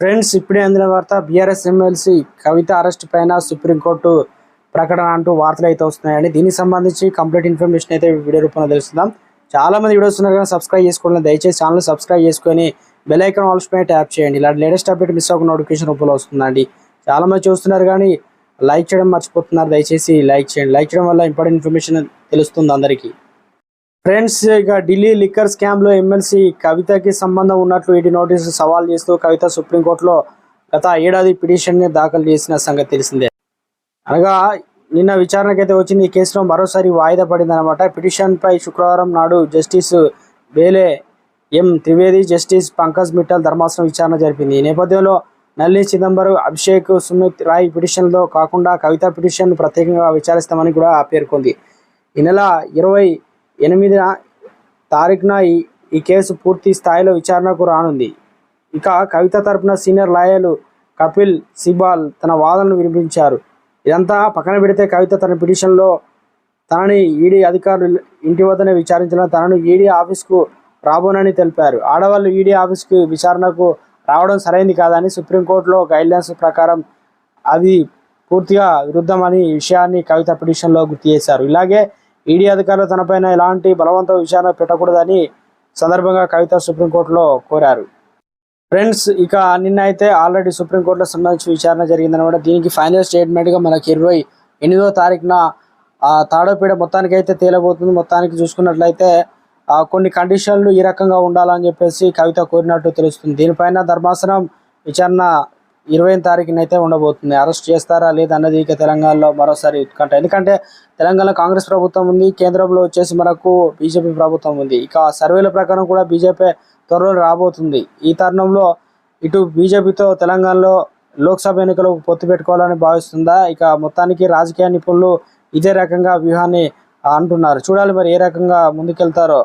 Friends ఇప్పుడే అందిన వార్త బీఆర్ఎస్ ఎమ్మెల్సీ కవిత అరెస్ట్ పైన సుప్రీంకోర్టు ప్రకటన అంటూ వార్తలు అయితే వస్తున్నాయండి. దీనికి సంబంధించి కంప్లీట్ ఇన్ఫర్మేషన్ అయితే వీడియో రూపంలో తెలుస్తుందాం చాలా మంది వీడియోస్ ఉన్నారు కానీ సబ్స్క్రైబ్ చేసుకోండి. దయచేసి ఛానల్ సబ్స్క్రైబ్ చేసుకొని బెల్ ఐకాన్ ఆల్స్ పైన ట్యాప్ చేయండి. ఇలాంటి లేటెస్ట్ అప్డేట్ మిస్ అవ్వకుండా నోటిఫికేషన్ రూపంలో వస్తుందండి. చాలా మంది చూస్తున్నారు కానీ లైక్ చేయడం మర్చిపోతున్నారు. దయచేసి లైక్ చేయండి. లైక్ చేయడం వల్ల ఇంపార్టెంట్ ఇన్ఫర్మేషన్ తెలుస్తుంది అందరికీ. ఫ్రెండ్స్ ఇక ఢిల్లీ లిక్కర్ స్కామ్లో ఎమ్మెల్సీ కవితకి సంబంధం ఉన్నట్లు ఈడీ నోటీసు సవాల్ చేస్తూ కవిత సుప్రీంకోర్టులో గత ఏడాది పిటిషన్ని దాఖలు చేసిన సంగతి తెలిసిందే. అనగా నిన్న విచారణకైతే వచ్చింది ఈ కేసులో మరోసారి వాయిదా పడింది అనమాట పిటిషన్ పై శుక్రవారం నాడు justice Bela M. Trivedi justice Pankaj Mittal ధర్మాసనం విచారణ జరిపింది. ఈ నేపథ్యంలో నల్లి చిదంబరం అభిషేక్ సుమిత్ రాయ్ పిటిషన్లో కాకుండా కవిత పిటిషన్ ప్రత్యేకంగా విచారిస్తామని కూడా పేర్కొంది. ఈ నెల ఇరవై ఎనిమిదిన తారీఖున ఈ ఈ కేసు పూర్తి స్థాయిలో విచారణకు రానుంది. ఇక కవిత తరపున సీనియర్ లాయర్లు కపిల్ సిబాల్ తన వాదనను వినిపించారు. ఇదంతా పక్కన పెడితే కవిత తన పిటిషన్లో తనని ఈడీ అధికారులు ఇంటి వద్దనే విచారించడం తనను ఈడీ ఆఫీస్కు రాబోనని తెలిపారు. ఆడవాళ్ళు ఈడీ ఆఫీస్కు విచారణకు రావడం సరైంది కాదని సుప్రీంకోర్టులో గైడ్లైన్స్ ప్రకారం అది పూర్తిగా విరుద్ధమని విషయాన్ని కవిత పిటిషన్లో గుర్తు చేశారు. ఇలాగే ఈడీ అధికారులు తనపైన ఎలాంటి బలవంత విచారణ పెట్టకూడదని సందర్భంగా కవిత సుప్రీంకోర్టులో కోరారు. ఫ్రెండ్స్ ఇక నిన్న అయితే ఆల్రెడీ సుప్రీంకోర్టులో సంబంధించి విచారణ జరిగిందనమాట దీనికి ఫైనల్ స్టేట్మెంట్గా మనకి ఇరవై ఎనిమిదో తారీఖున ఆ తాడోపీడ మొత్తానికి అయితే తేలబోతుంది. మొత్తానికి చూసుకున్నట్లయితే కొన్ని కండిషన్లు ఈ రకంగా ఉండాలని చెప్పేసి కవిత కోరినట్టు తెలుస్తుంది. దీనిపైన ధర్మాసనం విచారణ ఇరవై తారీఖున అయితే ఉండబోతుంది. అరెస్ట్ చేస్తారా లేదా అన్నది ఇక తెలంగాణలో మరోసారి ఉత్కంఠ. ఎందుకంటే తెలంగాణ కాంగ్రెస్ ప్రభుత్వం ఉంది కేంద్రంలో వచ్చేసి మనకు బీజేపీ ప్రభుత్వం ఉంది. ఇక సర్వేల ప్రకారం కూడా బీజేపీ త్వరలో రాబోతుంది. ఈ తరుణంలో ఇటు బీజేపీతో తెలంగాణలో లోక్సభ ఎన్నికలు పొత్తు పెట్టుకోవాలని భావిస్తుందా? ఇక మొత్తానికి రాజకీయ నిపుణులు ఇదే రకంగా వ్యూహాన్ని అంటున్నారు. చూడాలి మరి ఏ రకంగా ముందుకెళ్తారో.